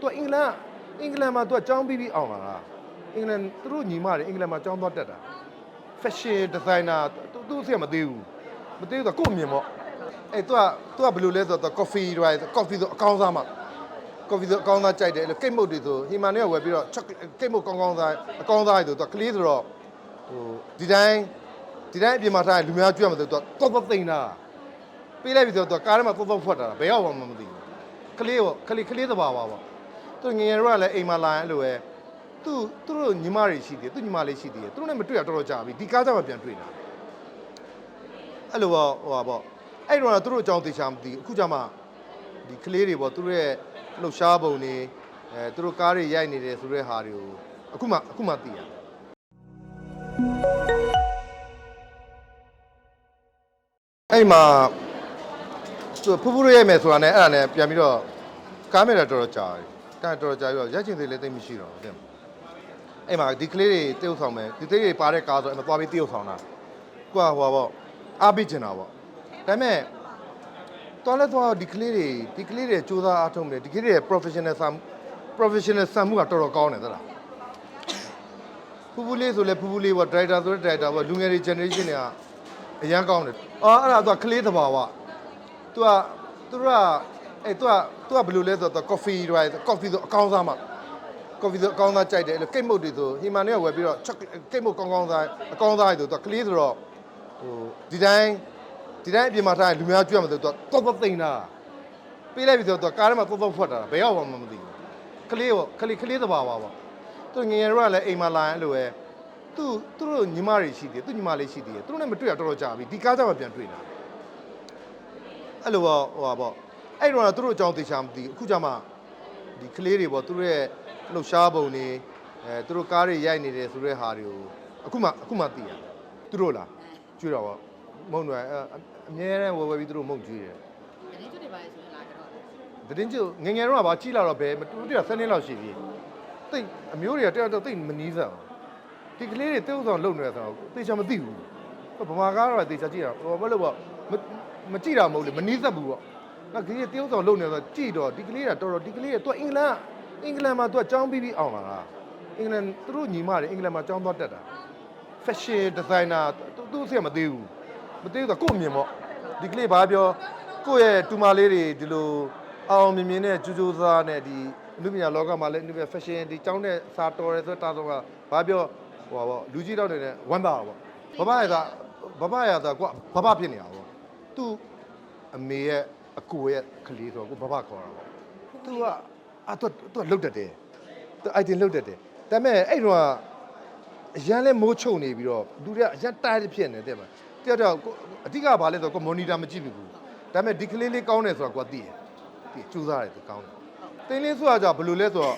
သူကအင်္ဂလန်အင်္ဂလန်မှာသူကចောင်းပြီးပြီးအောင်လာတာအင်္ဂလန်သူတို့ညီမတွေအင်္ဂလန်မှာចောင်းသွားတက်တာ fashion designer သူသူအစ်မသေးဘူးမသေးဘူးတော့ကို့အမြင်ပေါ့အဲ့သူကသူကဘယ်လိုလဲဆိုတော့ coffee တွေ coffee ဆိုအကောင်းစားမှာ coffee ဆိုအကောင်းစားကြိုက်တယ်အဲ့လိုကိတ်မုတ်တွေဆိုဟီမာနဲ့ဝယ်ပြီးတော့ chocolate ကိတ်မုတ်ကောင်းကောင်းစားအကောင်းစားတွေဆိုတော့ကလေးဆိုတော့ဟိုဒီတိုင်းဒီတိုင်းအပြင်မှာထားရင်လူများကြွရမှာဆိုတော့တော့တော့သိမ့်တာပေးလိုက်ပြီဆိုတော့ကားထဲမှာတော့တော့ဖွက်တာဘယ်ရောက်မှမသိဘူးကလေးပေါ့ကလေးကလေးသဘာဝပေါ့ သူငယ်ငယ်တော့လည်းအိမ်မှာလာရင်အဲ့လိုပဲသူသူတို့ညီမတွေရှိသေးတယ်သူညီမလေးရှိသေးတယ်သူတို့နဲ့မတွေ့ရတော်တော်ကြာပြီဒီကားကြမှာပြန်တွေ့တာအဲ့လိုပေါ့ဟိုပါပေါ့အဲ့တော့သူတို့အကြောင်းသေချာမသိဘူးအခုကြမှာဒီကလေးတွေပေါ့သူတို့ရဲ့လှုပ်ရှားပုံတွေအဲသူတို့ကားတွေရိုက်နေတယ်ဆိုတဲ့ဟာတွေကိုအခုမှအခုမှသိရတယ်အဲ့မှာသူဖူးဖူးရရဲ့မယ်ဆိုတာနဲ့အဲ့ဒါနဲ့ပြန်ပြီးတော့ကားမဲ့တာတော်တော်ကြာတယ် ကန့်တော်ကြာပြီးတော့ရက်ချင်သေးလည်းသိမ့်မရှိတော့ဘူးတဲ့အဲ့မှာဒီကလေးတွေတယောက်ဆောင်မယ်ဒီသေးတွေပါတဲ့ကားဆိုအဲ့မှာသွားပြီးတယောက်ဆောင်တာကိုကဟိုပါပေါ့အားပေးချင်တာပေါ့ဒါပေမဲ့တော်လည်းတော့ဒီကလေးတွေဒီကလေးတွေစူးစမ်းအားထုတ်နေဒီကလေးတွေ professional ဆမ် professional ဆမ်မှုကတော်တော်ကောင်းတယ်သလားဖူဖူလေးဆိုလဲဖူဖူလေးပေါ့ director ဆိုတဲ့ director ပေါ့လူငယ်တွေ generation တွေကအရန်ကောင်းတယ်အော်အဲ့ဒါသူကကလေးသဘာဝသူကသူတို့က အဲ့သူကသူကဘယ်လိုလဲဆိုတော့ coffee တွေ coffee ဆိုအကောင်းစားမှာ coffee ဆိုအကောင်းစားကြိုက်တယ်အဲ့လိုကိတ်မုတ်တွေဆိုဟီမာနဲ့ဝယ်ပြီးတော့ကိတ်မုတ်ကောင်းကောင်းစားအကောင်းစားတွေဆိုသူကကလေးဆိုတော့ဟိုဒီတိုင်းဒီတိုင်းအပြင်မှာထားရင်လူများကြွရမှာဆိုတော့တော့တော့တိန်တာပေးလိုက်ပြီဆိုတော့ကားထဲမှာတော့တော့ဖွက်တာဘယ်ရောက်မှမသိဘူးကလေးရောကလေးကလေးတဘာပါပါသူငငယ်ရောကလည်းအိမ်မှာလာရင်အဲ့လိုပဲသူသူတို့ညီမတွေရှိသေးတယ်သူညီမလေးရှိသေးတယ်သူတို့နဲ့မတွေ့ရတော်တော်ကြာပြီဒီကားကြမှာပြန်တွေ့တာအဲ့လိုပေါ့ဟိုပါပေါ့ အဲ့တော့သူတို့အကြောင်းသေချာမသိဘူးအခုကျမှဒီကလေးတွေပေါ့သူတို့ရဲ့လှုပ်ရှားပုံတွေအဲသူတို့ကားတွေရိုက်နေတယ်ဆိုတဲ့ဟာတွေကိုအခုမှအခုမှသိရတယ်သူတို့လားကျွေးတော့ပေါ့မုံတွေအဲအမြဲတမ်းဝယ်ဝယ်ပြီးသူတို့မုံကျွေးတယ်တရင်ကျွတ်တွေပါလေဆိုရင်လာကြတော့တယ်တည်င်းကျငယ်ငယ်တော့ကပါကြည့်လာတော့ဘယ်မတူတူဆယ်နှစ်လောက်ရှိပြီတိတ်အမျိုးတွေကတက်တော့တိတ်မနီးစမ်းဒီကလေးတွေတုပ်ဆောင်လုံနေတယ်ဆိုတော့သေချာမသိဘူးဗမာကားတော့သေချာကြည့်တာဟိုဘာလို့ပေါ့မမကြည့်တာမဟုတ်လေမနီးစပ်ဘူးပေါ့ နောက်ကလေးတရုပ်ဆောင်လုံနေဆိုကြည့်တော့ဒီကလေးကတော်တော်ဒီကလေးကသူကအင်္ဂလန်အင်္ဂလန်မှာသူကចောင်းပြီးပြီးအောင်လာတာအင်္ဂလန်သူတို့ညီမတွေအင်္ဂလန်မှာចောင်းသွားတက်တာ fashion designer သူသူအစ်မသေးဘူးမသေးဘူးဆိုကို့အမြင်ပေါ့ဒီကလေးဘာပြောကိုယ့်ရဲ့တူမလေးတွေဒီလိုအောင်မြင်မြင်နဲ့ကြိုးကြိုးစားနဲ့ဒီအနုပညာလောကမှာလည်းအနုပညာ fashion ဒီကျောင်းနဲ့စာတော်ရဲဆိုတာတော့ကဘာပြောဟိုပါပေါ့လူကြီးတော့နေတဲ့ဝမ်းသာပါပေါ့ဘဘရသာဘဘရသာကွဘဘဖြစ်နေတာပေါ့သူအမေရဲ့ အကိုရဲ့ကလေးဆိုတော့ကိုဘဘခေါ်တာပေါ့သူကအာသူသူကလုတ်တတ်တယ်သူ item လုတ်တတ်တယ်ဒါပေမဲ့အဲ့တော့အရန်လဲမိုးချုံနေပြီးတော့လူတွေကအရန်တိုက်ဖြစ်နေတယ်ဗျတယောက်တယောက်ကိုအဓိကဘာလဲဆိုတော့ကိုမော်နီတာမကြည့်ဘူးဒါပေမဲ့ဒီကလေးလေးကောင်းတယ်ဆိုတော့ကိုကသိတယ်သိစူးစားတယ်သူကောင်းတယ်တင်းလေးဆိုတာကြောင့်ဘယ်လိုလဲဆိုတော့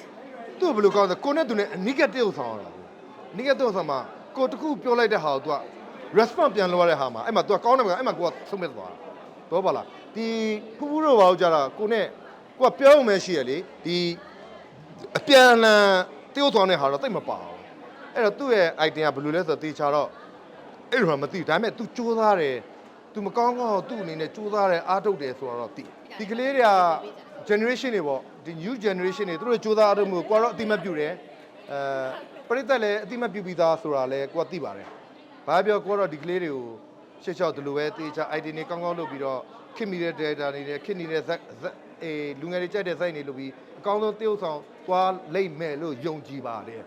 သူ့ဘယ်လိုကောင်းလဲကိုနဲ့သူနဲ့အနိကတရုပ်ဆောင်ရတာကိုအနိကတရုပ်ဆောင်မှာကိုတခုပြောလိုက်တဲ့ဟာကိုသူက response ပြန်လို့ရတဲ့ဟာမှာအဲ့မှာသူကကောင်းတယ်ဗျအဲ့မှာကိုကဆုံးမဲ့သွားတာ တော့ပါလားဒီဖူးဖူးတော့ဘာလို့ကြတာကိုနဲ့ကိုကပြောအောင်ပဲရှိရလေဒီအပြန်အလှန်တရုပ်ဆောင်တဲ့ဟာတော့တိတ်မပါဘူးအဲ့တော့သူ့ရဲ့ item ကဘယ်လိုလဲဆိုတော့တေချာတော့အဲ့လိုမှမသိဘူးဒါပေမဲ့ तू စူးစမ်းတယ် तू မကောင်းကောင်းသူ့အနေနဲ့စူးစမ်းတယ်အားထုတ်တယ်ဆိုတော့သိဒီကလေးတွေက generation တွေပေါ့ဒီ new generation တွေသူတို့စူးစမ်းအားထုတ်မှုကိုကိုကတော့အတိမတ်ပြုတယ်အဲပရိသတ်လည်းအတိမတ်ပြုပြီးသားဆိုတာလည်းကိုကသိပါတယ်ဘာပြောကိုကတော့ဒီကလေးတွေကို ရှေ့လျှောက်ဒီလိုပဲတေချာ item တွေကောင်းကောင်းလုပ်ပြီးတော့ခင်မီတဲ့ data တွေနဲ့ခင်နေတဲ့ဇက်ဇက်အေးလူငယ်တွေကြိုက်တဲ့ site တွေလုပ်ပြီးအကောင်းဆုံးတရုပ်ဆောင်သွားလိမ့်မယ်လို့ယုံကြည်ပါတယ်